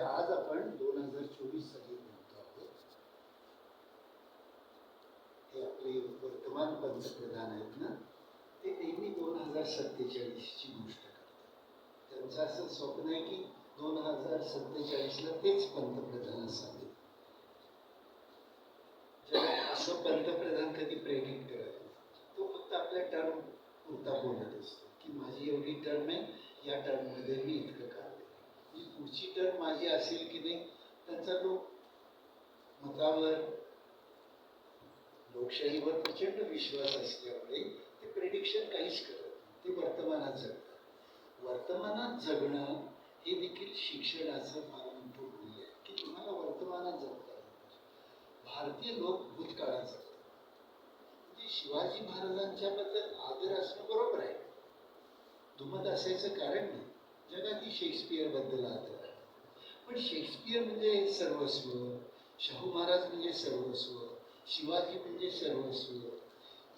तर आज आपण दोन हजार चोवीस साली बोलतो आहोत. हे आपले वर्तमान पंतप्रधान आहेत ना ते नेहमी दोन हजार सत्तेचाळीसची गोष्ट करतात. त्यांचं असं स्वप्न आहे की दोन हजार सत्तेचाळीसला तेच पंतप्रधान असावे. असं पंतप्रधान कधी प्रेडिक्ट करत तो फक्त आपल्या टर्म पुरता बोलत असतो की माझी एवढी टर्म आहे या टर्म पुढची टर्म माझी असेल की नाही त्यांचा तो मतावर लोकशाहीवर प्रचंड विश्वास असल्यामुळे ते प्रेडिक्शन काहीच करत ते वर्तमानात जगतात. वर्तमानात जगणं हे देखील शिक्षणाचं फार मोठं मूल्य आहे की तुम्हाला वर्तमानात जगता भारतीय लोक भूतकाळात जगतात. म्हणजे शिवाजी महाराजांच्याबद्दल आदर असणं बरोबर आहे. दुमत असायचं कारण नाही. जगातील शेक्सपियरबद्दल आदर. पण शेक्सपियर म्हणजे सर्वस्व. शाहू महाराज म्हणजे सर्वस्व. शिवाजी म्हणजे सर्वस्व.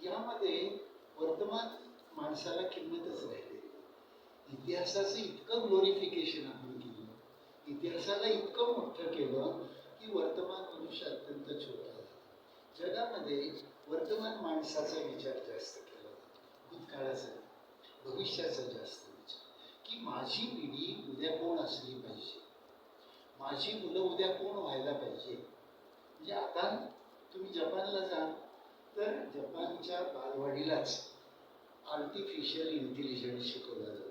यामध्ये वर्तमान माणसाला किंमतच राहिली. इतिहासाचं इतकं ग्लोरिफिकेशन आपण केलं. इतिहासाला इतकं मोठं केलं की वर्तमान मनुष्य अत्यंत छोटा झाला. जगामध्ये वर्तमान माणसाचा विचार जास्त केला जातो. भूतकाळाचा भविष्याचा जास्त विचार. की माझी पिढी उद्या कोण असली? अशी मुलं उद्या कोण व्हायला पाहिजे? म्हणजे आता तुम्ही जपानला जा तर जपानच्या बालवाडीलाच आर्टिफिशियल इंटेलिजन्स शिकवलं जातं.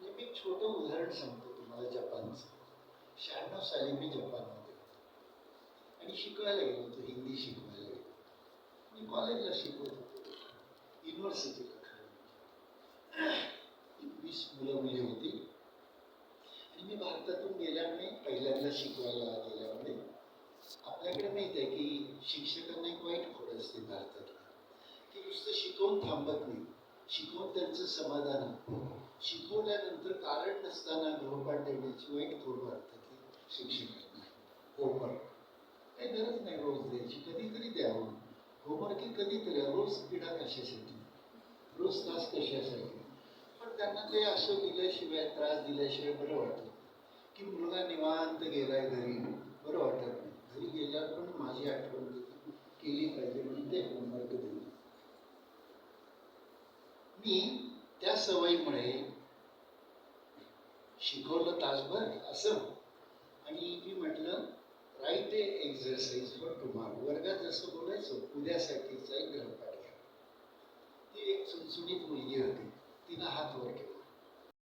म्हणजे मी एक छोटं उदाहरण सांगतो तुम्हाला जपानचं. शहाण्णव साली मी जपानमध्ये होतो. आणि शिकवायला गेलो होतो हिंदी शिकवायला गेलो मी कॉलेजला शिकवत होतो. युनिव्हर्सिटीला खरं म्हणजे वीस मुलं मुली होती आणि मी भारतातून गेल्यामुळे पहिल्यांदा शिकवायला गेल्यामुळे आपल्याकडे माहीत आहे की शिक्षकांना एक वाईट खोड असते भारतात. की नुसतं शिकवून थांबत नाही. शिकवून त्यांचं समाधान होतं. शिकवल्यानंतर कारण नसताना गृहपाठ देण्याची वाईट खोड वाटतं की शिक्षकांना. होमवर्क. काही गरज नाही रोज द्यायची कधीतरी द्यावं. होमवर्क ही कधीतरी रोज पिढा कशासाठी? रोज तास कशासाठी? पण त्यांना ते असं दिल्याशिवाय त्रास दिल्याशिवाय बरं वाटतं की मुलगा निवांत गेलाय घरी. बरं वाटत नाही. घरी गेल्यावर पण माझी आठवण केली- पाहिजे म्हणून ते होमवर्क दिलं. मी त्या सवयीमुळे शिकवलं तासभर असं. आणि मी म्हटलं right a exercise for tomorrow वर्गात जसं बोलायचं उद्यासाठीचा एक ग्रहपाठ घ्या. ती एक चुणचुणीत मुलगी होती. तिला हात वर केला.